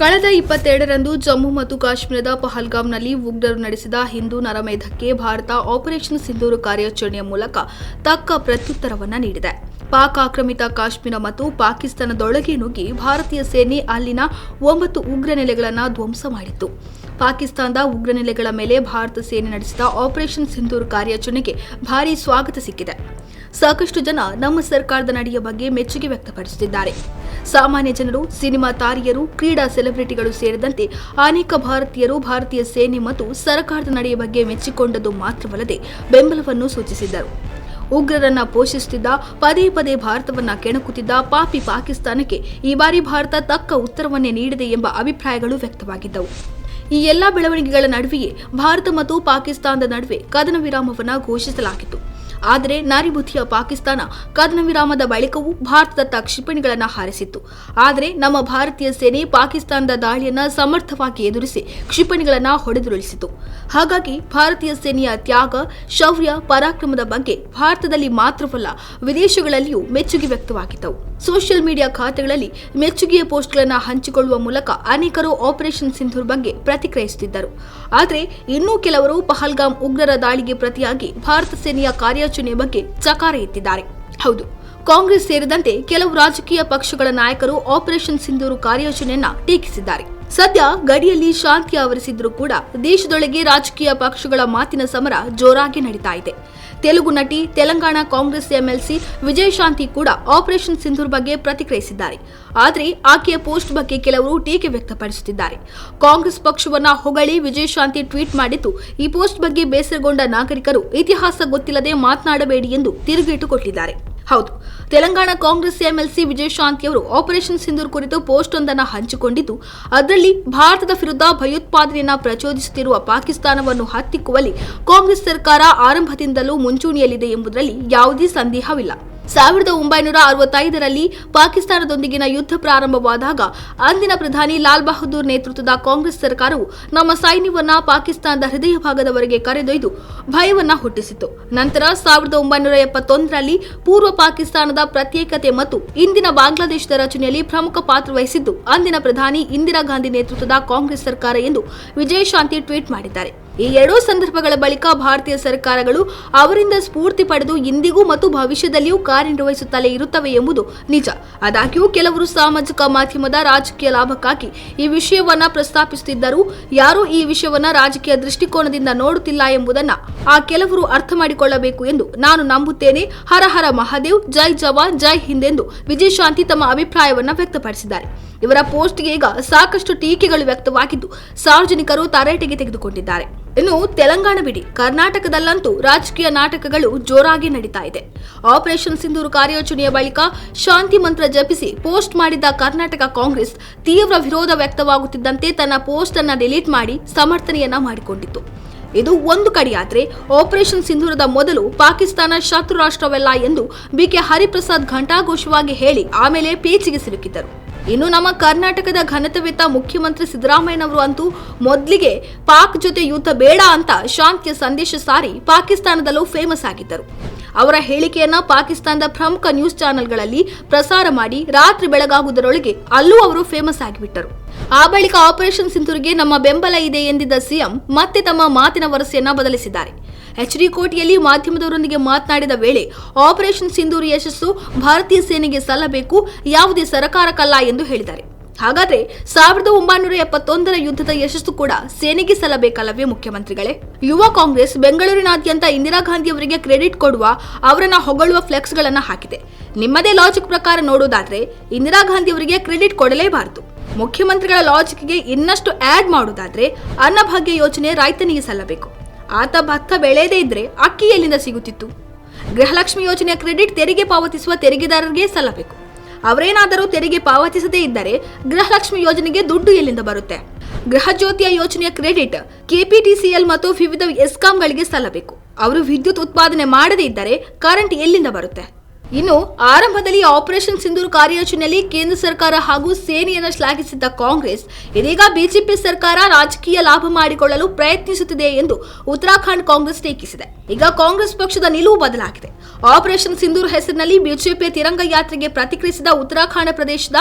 ಕಳೆದ ಇಪ್ಪತ್ತೆರಡರಂದು ಜಮ್ಮು ಮತ್ತು ಕಾಶ್ಮೀರದ ಪಹಲ್ಗಾಮ್ನಲ್ಲಿ ಉಗ್ರರು ನಡೆಸಿದ ಹಿಂದೂ ನರಮೇಧಕ್ಕೆ ಭಾರತ ಆಪರೇಷನ್ ಸಿಂಧೂರು ಕಾರ್ಯಾಚರಣೆಯ ಮೂಲಕ ತಕ್ಕ ಪ್ರತ್ಯುತ್ತರವನ್ನು ನೀಡಿದೆ. ಪಾಕ್ ಆಕ್ರಮಿತ ಕಾಶ್ಮೀರ ಮತ್ತು ಪಾಕಿಸ್ತಾನದೊಳಗೆ ನುಗ್ಗಿ ಭಾರತೀಯ ಸೇನೆ ಅಲ್ಲಿನ ಒಂಬತ್ತು ಉಗ್ರ ನೆಲೆಗಳನ್ನು ಧ್ವಂಸ ಮಾಡಿತ್ತು. ಪಾಕಿಸ್ತಾನದ ಉಗ್ರ ನೆಲೆಗಳ ಮೇಲೆ ಭಾರತ ಸೇನೆ ನಡೆಸಿದ ಆಪರೇಷನ್ ಸಿಂಧೂರು ಕಾರ್ಯಾಚರಣೆಗೆ ಭಾರೀ ಸ್ವಾಗತ ಸಿಕ್ಕಿದೆ. ಸಾಕಷ್ಟು ಜನ ನಮ್ಮ ಸರ್ಕಾರದ ನಡೆಯ ಬಗ್ಗೆ ಮೆಚ್ಚುಗೆ ವ್ಯಕ್ತಪಡಿಸುತ್ತಿದ್ದಾರೆ. ಸಾಮಾನ್ಯ ಜನರು, ಸಿನಿಮಾ ತಾರಿಯರು, ಕ್ರೀಡಾ ಸೆಲೆಬ್ರಿಟಿಗಳು ಸೇರಿದಂತೆ ಅನೇಕ ಭಾರತೀಯರು, ಭಾರತೀಯ ಸೇನೆ ಮತ್ತು ಸರ್ಕಾರದ ನಡೆಯ ಬಗ್ಗೆ ಮೆಚ್ಚಿಕೊಂಡದ್ದು ಮಾತ್ರವಲ್ಲದೆ ಬೆಂಬಲವನ್ನು ಸೂಚಿಸಿದ್ದರು. ಉಗ್ರರನ್ನ ಪೋಷಿಸುತ್ತಿದ್ದ, ಪದೇ ಪದೇ ಭಾರತವನ್ನ ಕೆಣಕುತ್ತಿದ್ದ ಪಾಪಿ ಪಾಕಿಸ್ತಾನಕ್ಕೆ ಈ ಬಾರಿ ಭಾರತ ತಕ್ಕ ಉತ್ತರವನ್ನೇ ನೀಡಿದೆ ಎಂಬ ಅಭಿಪ್ರಾಯಗಳು ವ್ಯಕ್ತವಾಗಿದ್ದವು. ಈ ಎಲ್ಲಾ ಬೆಳವಣಿಗೆಗಳ ನಡುವೆಯೇ ಭಾರತ ಮತ್ತು ಪಾಕಿಸ್ತಾನದ ನಡುವೆ ಕದನ ವಿರಾಮವನ್ನು ಘೋಷಿಸಲಾಗಿತ್ತು. ಆದರೆ ನಾರಿಬುದ್ಧಿಯ ಪಾಕಿಸ್ತಾನ ಕದನ ವಿರಾಮದ ಬಳಿಕವೂ ಭಾರತದತ್ತ ಕ್ಷಿಪಣಿಗಳನ್ನು ಹಾರಿಸಿತ್ತು. ಆದರೆ ನಮ್ಮ ಭಾರತೀಯ ಸೇನೆ ಪಾಕಿಸ್ತಾನದ ದಾಳಿಯನ್ನು ಸಮರ್ಥವಾಗಿ ಎದುರಿಸಿ ಕ್ಷಿಪಣಿಗಳನ್ನು ಹೊಡೆದುರುಳಿಸಿತು. ಹಾಗಾಗಿ ಭಾರತೀಯ ಸೇನೆಯ ತ್ಯಾಗ, ಶೌರ್ಯ, ಪರಾಕ್ರಮದ ಬಗ್ಗೆ ಭಾರತದಲ್ಲಿ ಮಾತ್ರವಲ್ಲ ವಿದೇಶಗಳಲ್ಲಿಯೂ ಮೆಚ್ಚುಗೆ ವ್ಯಕ್ತವಾಗಿದ್ದವು. ಸೋಷಿಯಲ್ ಮೀಡಿಯಾ ಖಾತೆಗಳಲ್ಲಿ ಮೆಚ್ಚುಗೆಯ ಪೋಸ್ಟ್ಗಳನ್ನು ಹಂಚಿಕೊಳ್ಳುವ ಮೂಲಕ ಅನೇಕರು ಆಪರೇಷನ್ ಸಿಂಧೂರ್ ಬಗ್ಗೆ ಪ್ರತಿಕ್ರಿಯಿಸುತ್ತಿದ್ದರು. ಆದರೆ ಇನ್ನೂ ಕೆಲವರು ಪಹಲ್ಗಾಮ್ ಉಗ್ರರ ದಾಳಿಗೆ ಪ್ರತಿಯಾಗಿ ಭಾರತ ಸೇನೆಯ ಕಾರ್ಯಾಚರಣೆ ಬಗ್ಗೆ ಚಕಾರ ಎತ್ತಿದ್ದಾರೆ. ಹೌದು, ಕಾಂಗ್ರೆಸ್ ಸೇರಿದಂತೆ ಕೆಲವು ರಾಜಕೀಯ ಪಕ್ಷಗಳ ನಾಯಕರು ಆಪರೇಷನ್ ಸಿಂಧೂರು ಕಾರ್ಯಾಚರಣೆಯನ್ನ ಟೀಕಿಸಿದ್ದಾರೆ. ಸದ್ಯ ಗಡಿಯಲ್ಲಿ ಶಾಂತಿ ಆವರಿಸಿದ್ರೂ ಕೂಡ ದೇಶದೊಳಗೆ ರಾಜಕೀಯ ಪಕ್ಷಗಳ ಮಾತಿನ ಸಮರ ಜೋರಾಗಿ ನಡೀತಾ ಇದೆ. ತೆಲುಗು ನಟಿ, ತೆಲಂಗಾಣ ಕಾಂಗ್ರೆಸ್ ಎಂಎಲ್ಸಿ ವಿಜಯಶಾಂತಿ ಕೂಡ ಆಪರೇಷನ್ ಸಿಂಧೂರ್ ಬಗ್ಗೆ ಪ್ರತಿಕ್ರಿಯಿಸಿದ್ದಾರೆ. ಆದರೆ ಆಕೆಯ ಪೋಸ್ಟ್ ಬಗ್ಗೆ ಕೆಲವರು ಟೀಕೆ ವ್ಯಕ್ತಪಡಿಸುತ್ತಿದ್ದಾರೆ. ಕಾಂಗ್ರೆಸ್ ಪಕ್ಷವನ್ನ ಹೊಗಳಿ ವಿಜಯಶಾಂತಿ ಟ್ವೀಟ್ ಮಾಡಿದ್ದು, ಈ ಪೋಸ್ಟ್ ಬಗ್ಗೆ ಬೇಸರಗೊಂಡ ನಾಗರಿಕರು ಇತಿಹಾಸ ಗೊತ್ತಿಲ್ಲದೆ ಮಾತನಾಡಬೇಡಿ ಎಂದು ತಿರುಗೇಟು ಕೊಟ್ಟಿದ್ದಾರೆ. ಹೌದು. ತೆಲಂಗಾಣ ಕಾಂಗ್ರೆಸ್ ಎಂಎಲ್ಸಿ ವಿಜಯಶಾಂತಿ ಅವರು ಆಪರೇಷನ್ ಸಿಂಧೂರ್ ಕುರಿತು ಪೋಸ್ಟ್ ಒಂದನ್ನು ಹಂಚಿಕೊಂಡಿದ್ದು, ಅದರಲ್ಲಿ ಭಾರತದ ವಿರುದ್ಧ ಭಯೋತ್ಪಾದನೆಯನ್ನು ಪ್ರಚೋದಿಸುತ್ತಿರುವ ಪಾಕಿಸ್ತಾನವನ್ನು ಹತ್ತಿಕ್ಕುವಲ್ಲಿ ಕಾಂಗ್ರೆಸ್ ಸರ್ಕಾರ ಆರಂಭದಿಂದಲೂ ಮುಂಚೂಣಿಯಲ್ಲಿದೆ ಎಂಬುದರಲ್ಲಿ ಯಾವುದೇ ಸಂದೇಹವಿಲ್ಲ. ಸಾವಿರದ ಒಂಬೈನೂರ ಅರವತ್ತೈದರಲ್ಲಿ ಪಾಕಿಸ್ತಾನದೊಂದಿಗಿನ ಯುದ್ಧ ಪ್ರಾರಂಭವಾದಾಗ ಅಂದಿನ ಪ್ರಧಾನಿ ಲಾಲ್ ಬಹದ್ದೂರ್ ನೇತೃತ್ವದ ಕಾಂಗ್ರೆಸ್ ಸರ್ಕಾರವು ನಮ್ಮ ಸೈನ್ಯವನ್ನ ಪಾಕಿಸ್ತಾನದ ಹೃದಯ ಭಾಗದವರೆಗೆ ಕರೆದೊಯ್ದು ಭಯವನ್ನ ಹುಟ್ಟಿಸಿತು ನಂತರ ಸಾವಿರದ ಒಂಬೈನೂರ ಎಪ್ಪತ್ತೊಂದರಲ್ಲಿ ಪೂರ್ವ ಪಾಕಿಸ್ತಾನದ ಪ್ರತ್ಯೇಕತೆ ಮತ್ತು ಇಂದಿನ ಬಾಂಗ್ಲಾದೇಶದ ರಚನೆಯಲ್ಲಿ ಪ್ರಮುಖ ಪಾತ್ರ ವಹಿಸಿದ್ದು ಅಂದಿನ ಪ್ರಧಾನಿ ಇಂದಿರಾ ಗಾಂಧಿ ನೇತೃತ್ವದ ಕಾಂಗ್ರೆಸ್ ಸರ್ಕಾರ ಎಂದು ವಿಜಯಶಾಂತಿ ಟ್ವೀಟ್ ಮಾಡಿದ್ದಾರೆ. ಈ ಎರಡೂ ಸಂದರ್ಭಗಳ ಬಳಿಕ ಭಾರತೀಯ ಸರ್ಕಾರಗಳು ಅವರಿಂದ ಸ್ಫೂರ್ತಿ ಪಡೆದು ಇಂದಿಗೂ ಮತ್ತು ಭವಿಷ್ಯದಲ್ಲಿಯೂ ಕಾರ್ಯನಿರ್ವಹಿಸುತ್ತಲೇ ಇರುತ್ತವೆ ಎಂಬುದು ನಿಜ. ಆದಾಗ್ಯೂ, ಕೆಲವರು ಸಾಮಾಜಿಕ ಮಾಧ್ಯಮದ ರಾಜಕೀಯ ಲಾಭಕ್ಕಾಗಿ ಈ ವಿಷಯವನ್ನ ಪ್ರಸ್ತಾಪಿಸುತ್ತಿದ್ದರೂ, ಯಾರೂ ಈ ವಿಷಯವನ್ನ ರಾಜಕೀಯ ದೃಷ್ಟಿಕೋನದಿಂದ ನೋಡುತ್ತಿಲ್ಲ ಎಂಬುದನ್ನ ಆ ಕೆಲವರು ಅರ್ಥ ಮಾಡಿಕೊಳ್ಳಬೇಕು ಎಂದು ನಾನು ನಂಬುತ್ತೇನೆ. ಹರ ಹರ ಮಹಾದೇವ್, ಜೈ ಜವಾನ್, ಜೈ ಹಿಂದ್ ಎಂದು ವಿಜಯಶಾಂತಿ ತಮ್ಮ ಅಭಿಪ್ರಾಯವನ್ನು ವ್ಯಕ್ತಪಡಿಸಿದ್ದಾರೆ. ಇವರ ಪೋಸ್ಟ್ಗೆ ಈಗ ಸಾಕಷ್ಟು ಟೀಕೆಗಳು ವ್ಯಕ್ತವಾಗಿದ್ದು, ಸಾರ್ವಜನಿಕರು ತರಾಟೆಗೆ ತೆಗೆದುಕೊಂಡಿದ್ದಾರೆ. ಇನ್ನು ತೆಲಂಗಾಣ ಬಿಡಿ. ಕರ್ನಾಟಕದಲ್ಲಂತೂ ರಾಜಕೀಯ ನಾಟಕಗಳು ಜೋರಾಗಿ ನಡೀತಾ ಇದೆ. ಆಪರೇಷನ್ ಸಿಂಧೂರು ಕಾರ್ಯಾಚರಣೆಯ ಬಳಿಕ ಶಾಂತಿ ಮಂತ್ರ ಜಪಿಸಿ ಪೋಸ್ಟ್ ಮಾಡಿದ್ದ ಕರ್ನಾಟಕ ಕಾಂಗ್ರೆಸ್ ತೀವ್ರ ವಿರೋಧ ವ್ಯಕ್ತವಾಗುತ್ತಿದ್ದಂತೆ ತನ್ನ ಪೋಸ್ಟ್ ಅನ್ನ ಡಿಲೀಟ್ ಮಾಡಿ ಸಮರ್ಥನೆಯನ್ನ ಮಾಡಿಕೊಂಡಿತ್ತು. ಇದು ಒಂದು ಕಡೆಯಾದ್ರೆ ಆಪರೇಷನ್ ಸಿಂಧೂರದ ಮೊದಲು ಪಾಕಿಸ್ತಾನ ಶತ್ರು ರಾಷ್ಟ್ರವಲ್ಲ ಎಂದು ಬಿಕೆ ಹರಿಪ್ರಸಾದ್ ಘಂಟಾಘೋಷವಾಗಿ ಹೇಳಿ ಆಮೇಲೆ ಪೇಚಿಗೆ ಸಿಲುಕಿದ್ದರು. ಇನ್ನು ನಮ್ಮ ಕರ್ನಾಟಕದ ಘನತೆವೆತ್ತ ಮುಖ್ಯಮಂತ್ರಿ ಸಿದ್ದರಾಮಯ್ಯನವರು ಅಂತೂ ಮೊದಲಿಗೆ ಪಾಕ್ ಜೊತೆ ಯುದ್ಧ ಬೇಡ ಅಂತ ಶಾಂತಿಯ ಸಂದೇಶ ಸಾರಿ ಪಾಕಿಸ್ತಾನದಲ್ಲೂ ಫೇಮಸ್ ಆಗಿದ್ದರು. ಅವರ ಹೇಳಿಕೆಯನ್ನ ಪಾಕಿಸ್ತಾನದ ಪ್ರಮುಖ ನ್ಯೂಸ್ ಚಾನೆಲ್ಗಳಲ್ಲಿ ಪ್ರಸಾರ ಮಾಡಿ ರಾತ್ರಿ ಬೆಳಗಾಗುವುದರೊಳಗೆ ಅಲ್ಲೂ ಅವರು ಫೇಮಸ್ ಆಗಿಬಿಟ್ಟರು. ಆ ಬಳಿಕ ಆಪರೇಷನ್ ಸಿಂಧೂರಿಗೆ ನಮ್ಮ ಬೆಂಬಲ ಇದೆ ಎಂದಿದ್ದ ಸಿಎಂ ಮತ್ತೆ ತಮ್ಮ ಮಾತಿನ ವರಸೆಯನ್ನ ಬದಲಿಸಿದ್ದಾರೆ. ಎಚ್ ಡಿ ಕೋಟೆಯಲ್ಲಿ ಮಾಧ್ಯಮದವರೊಂದಿಗೆ ಮಾತನಾಡಿದ ವೇಳೆ, ಆಪರೇಷನ್ ಸಿಂಧೂರು ಯಶಸ್ಸು ಭಾರತೀಯ ಸೇನೆಗೆ ಸಲ್ಲಬೇಕು, ಯಾವುದೇ ಸರಕಾರಕ್ಕಲ್ಲ ಎಂದು ಹೇಳಿದ್ದಾರೆ. ಹಾಗಾದ್ರೆ ಸಾವಿರದ ಒಂಬೈನೂರ ಎಪ್ಪತ್ತೊಂದರ ಯುದ್ಧದ ಯಶಸ್ಸು ಕೂಡ ಸೇನೆಗೆ ಸಲ್ಲಬೇಕಲ್ಲವೇ ಮುಖ್ಯಮಂತ್ರಿಗಳೇ? ಯುವ ಕಾಂಗ್ರೆಸ್ ಬೆಂಗಳೂರಿನಾದ್ಯಂತ ಇಂದಿರಾ ಗಾಂಧಿ ಅವರಿಗೆ ಕ್ರೆಡಿಟ್ ಕೊಡುವ ಅವರನ್ನ ಹೊಗಳುವ ಫ್ಲೆಕ್ಸ್ ಗಳನ್ನ ಹಾಕಿದೆ. ನಿಮ್ಮದೇ ಲಾಜಿಕ್ ಪ್ರಕಾರ ನೋಡೋದಾದ್ರೆ, ಇಂದಿರಾ ಗಾಂಧಿ ಅವರಿಗೆ ಕ್ರೆಡಿಟ್ ಕೊಡಲೇಬಾರದು. ಮುಖ್ಯಮಂತ್ರಿಗಳ ಲಾಜಿಕ್ಗೆ ಇನ್ನಷ್ಟು ಆಡ್ ಮಾಡೋದಾದ್ರೆ, ಅನ್ನಭಾಗ್ಯ ಯೋಜನೆ ರೈತನಿಗೆ ಸಲ್ಲಬೇಕು. ಆತ ಭತ್ತ ಬೆಳೆಯದೇ ಇದ್ರೆ ಅಕ್ಕಿ ಎಲ್ಲಿಂದ ಸಿಗುತ್ತಿತ್ತು? ಗೃಹಲಕ್ಷ್ಮಿ ಯೋಜನೆಯ ಕ್ರೆಡಿಟ್ ತೆರಿಗೆ ಪಾವತಿಸುವ ತೆರಿಗೆದಾರರಿಗೆ ಸಲ್ಲಬೇಕು. ಅವರೇನಾದರೂ ತೆರಿಗೆ ಪಾವತಿಸದೇ ಇದ್ದರೆ ಗೃಹಲಕ್ಷ್ಮಿ ಯೋಜನೆಗೆ ದುಡ್ಡು ಎಲ್ಲಿಂದ ಬರುತ್ತೆ? ಗೃಹ ಜ್ಯೋತಿಯ ಯೋಜನೆಯ ಕ್ರೆಡಿಟ್ ಕೆಪಿಟಿಸಿಎಲ್ ಮತ್ತು ವಿವಿಧ ಎಸ್ಕಾಂಗಳಿಗೆ ಸಲ್ಲಬೇಕು. ಅವರು ವಿದ್ಯುತ್ ಉತ್ಪಾದನೆ ಮಾಡದೇ ಇದ್ದರೆ ಕರೆಂಟ್ ಎಲ್ಲಿಂದ ಬರುತ್ತೆ? ಇನ್ನು ಆರಂಭದಲ್ಲಿ ಆಪರೇಷನ್ ಸಿಂಧೂರ್ ಕಾರ್ಯಾಚರಣೆಯಲ್ಲಿ ಕೇಂದ್ರ ಸರ್ಕಾರ ಹಾಗೂ ಸೇನೆಯನ್ನು ಶ್ಲಾಘಿಸಿದ್ದ ಕಾಂಗ್ರೆಸ್, ಇದೀಗ ಬಿಜೆಪಿ ಸರ್ಕಾರ ರಾಜಕೀಯ ಲಾಭ ಮಾಡಿಕೊಳ್ಳಲು ಪ್ರಯತ್ನಿಸುತ್ತಿದೆ ಎಂದು ಉತ್ತರಾಖಂಡ್ ಕಾಂಗ್ರೆಸ್ ಟೀಕಿಸಿದೆ. ಈಗ ಕಾಂಗ್ರೆಸ್ ಪಕ್ಷದ ನಿಲುವು ಬದಲಾಗಿದೆ. ಆಪರೇಷನ್ ಸಿಂಧೂರ್ ಹೆಸರಿನಲ್ಲಿ ಬಿಜೆಪಿ ತಿರಂಗ ಯಾತ್ರೆಗೆ ಪ್ರತಿಕ್ರಿಯಿಸಿದ ಉತ್ತರಾಖಂಡ ಪ್ರದೇಶದ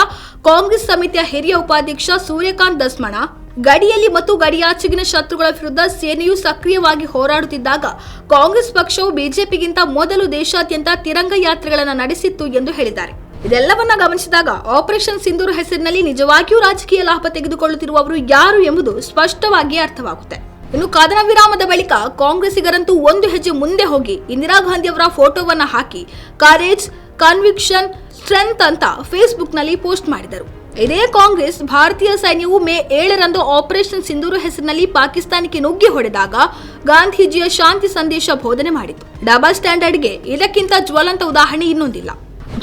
ಕಾಂಗ್ರೆಸ್ ಸಮಿತಿಯ ಹಿರಿಯ ಉಪಾಧ್ಯಕ್ಷ ಸೂರ್ಯಕಾಂತ್ ದಸ್ಮಣ ಗಡಿಯಲ್ಲಿ ಮತ್ತು ಗಡಿಯಾಚೆಗಿನ ಶತ್ರುಗಳ ವಿರುದ್ಧ ಸೇನೆಯು ಸಕ್ರಿಯವಾಗಿ ಹೋರಾಡುತ್ತಿದ್ದಾಗ ಕಾಂಗ್ರೆಸ್ ಪಕ್ಷವು ಬಿಜೆಪಿಗಿಂತ ಮೊದಲು ದೇಶಾದ್ಯಂತ ತಿರಂಗ ಯಾತ್ರೆಗಳನ್ನು ನಡೆಸಿತ್ತು ಎಂದು ಹೇಳಿದ್ದಾರೆ. ಇದೆಲ್ಲವನ್ನ ಗಮನಿಸಿದಾಗ ಆಪರೇಷನ್ ಸಿಂಧೂರ್ ಹೆಸರಿನಲ್ಲಿ ನಿಜವಾಗಿಯೂ ರಾಜಕೀಯ ಲಾಭ ತೆಗೆದುಕೊಳ್ಳುತ್ತಿರುವವರು ಯಾರು ಎಂಬುದು ಸ್ಪಷ್ಟವಾಗಿ ಅರ್ಥವಾಗುತ್ತೆ. ಇನ್ನು ಕದನ ವಿರಾಮದ ಬಳಿಕ ಕಾಂಗ್ರೆಸ್ಸಿಗರಂತೂ ಒಂದು ಹೆಜ್ಜೆ ಮುಂದೆ ಹೋಗಿ ಇಂದಿರಾ ಗಾಂಧಿ ಅವರ ಫೋಟೋವನ್ನು ಹಾಕಿ ಕಾರೇಜ್, ಕನ್ವಿಕ್ಷನ್ ಸ್ಟ್ರೆಂತ್ ಅಂತ ಫೇಸ್ಬುಕ್ನಲ್ಲಿ ಪೋಸ್ಟ್ ಮಾಡಿದರು. ಇದೇ ಕಾಂಗ್ರೆಸ್ ಭಾರತೀಯ ಸೈನ್ಯವು ಮೇ ಏಳರಂದು ಆಪರೇಷನ್ ಸಿಂಧೂರು ಹೆಸರಿನಲ್ಲಿ ಪಾಕಿಸ್ತಾನಕ್ಕೆ ನುಗ್ಗಿ ಹೊಡೆದಾಗ ಗಾಂಧೀಜಿಯ ಶಾಂತಿ ಸಂದೇಶ ಬೋಧನೆ ಮಾಡಿತು. ಡಬಲ್ ಸ್ಟ್ಯಾಂಡರ್ಡ್ಗೆ ಇದಕ್ಕಿಂತ ಜ್ವಲಂತ ಉದಾಹರಣೆ ಇನ್ನೊಂದಿಲ್ಲ.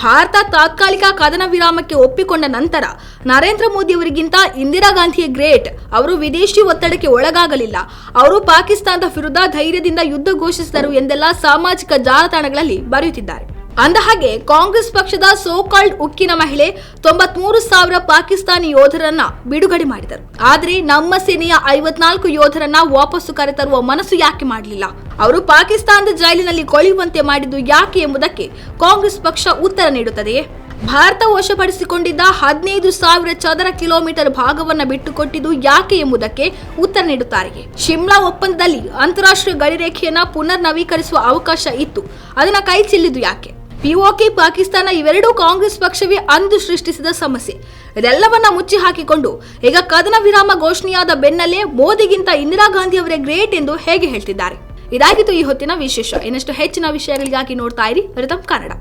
ಭಾರತ ತಾತ್ಕಾಲಿಕ ಕದನ ವಿರಾಮಕ್ಕೆ ಒಪ್ಪಿಕೊಂಡ ನಂತರ ನರೇಂದ್ರ ಮೋದಿ ಅವರಿಗಿಂತ ಇಂದಿರಾ ಗಾಂಧಿಯ ಗ್ರೇಟ್. ಅವರು ವಿದೇಶಿ ಒತ್ತಡಕ್ಕೆ ಒಳಗಾಗಲಿಲ್ಲ. ಅವರು ಪಾಕಿಸ್ತಾನದ ವಿರುದ್ಧ ಧೈರ್ಯದಿಂದ ಯುದ್ಧ ಘೋಷಿಸಿದರು ಎಂದೆಲ್ಲ ಸಾಮಾಜಿಕ ಜಾಲತಾಣಗಳಲ್ಲಿ ಬರೆಯುತ್ತಿದ್ದಾರೆ. ಅಂದಹಾಗೆ ಕಾಂಗ್ರೆಸ್ ಪಕ್ಷದ ಸೋಕಾಲ್ಡ್ ಉಕ್ಕಿನ ಮಹಿಳೆ ತೊಂಬತ್ಮೂರು ಸಾವಿರ ಪಾಕಿಸ್ತಾನಿ ಯೋಧರನ್ನ ಬಿಡುಗಡೆ ಮಾಡಿದರು. ಆದರೆ ನಮ್ಮ ಸೇನೆಯ ಐವತ್ನಾಲ್ಕು ಯೋಧರನ್ನ ವಾಪಸ್ಸು ಕರೆತರುವ ಮನಸ್ಸು ಯಾಕೆ ಮಾಡಲಿಲ್ಲ? ಅವರು ಪಾಕಿಸ್ತಾನದ ಜೈಲಿನಲ್ಲಿ ಕೊಳೆಯುವಂತೆ ಮಾಡಿದ್ದು ಯಾಕೆ ಎಂಬುದಕ್ಕೆ ಕಾಂಗ್ರೆಸ್ ಪಕ್ಷ ಉತ್ತರ ನೀಡುತ್ತದೆಯೇ? ಭಾರತ ವಶಪಡಿಸಿಕೊಂಡಿದ್ದ ಹದಿನೈದು ಸಾವಿರ ಚದರ ಕಿಲೋಮೀಟರ್ ಭಾಗವನ್ನ ಬಿಟ್ಟುಕೊಟ್ಟಿದ್ದು ಯಾಕೆ ಎಂಬುದಕ್ಕೆ ಉತ್ತರ ನೀಡುತ್ತಾರೆ. ಶಿಮ್ಲಾ ಒಪ್ಪಂದದಲ್ಲಿ ಅಂತಾರಾಷ್ಟ್ರೀಯ ಗಡಿರೇಖೆಯನ್ನ ಪುನರ್ ನವೀಕರಿಸುವ ಅವಕಾಶ ಇತ್ತು. ಅದನ್ನ ಕೈ ಚೆಲ್ಲಿದ್ದು ಯಾಕೆ? ಪಿಒಕೆ ಪಾಕಿಸ್ತಾನ ಇವೆರಡೂ ಕಾಂಗ್ರೆಸ್ ಪಕ್ಷವೇ ಅಂದು ಸೃಷ್ಟಿಸಿದ ಸಮಸ್ಯೆ. ಇದೆಲ್ಲವನ್ನ ಮುಚ್ಚಿ ಹಾಕಿಕೊಂಡು ಈಗ ಕದನ ವಿರಾಮ ಘೋಷಣೆಯಾದ ಬೆನ್ನಲ್ಲೇ ಮೋದಿಗಿಂತ ಇಂದಿರಾ ಗಾಂಧಿ ಅವರೇ ಗ್ರೇಟ್ ಎಂದು ಹೇಗೆ ಹೇಳ್ತಿದ್ದಾರೆ. ಇದಾಗಿತ್ತು ಈ ಹೊತ್ತಿನ ವಿಶೇಷ. ಇನ್ನಷ್ಟು ಹೆಚ್ಚಿನ ವಿಷಯಗಳಿಗಾಗಿ ನೋಡ್ತಾ ಇರಿ ರಿತಮ್ ಕನ್ನಡ.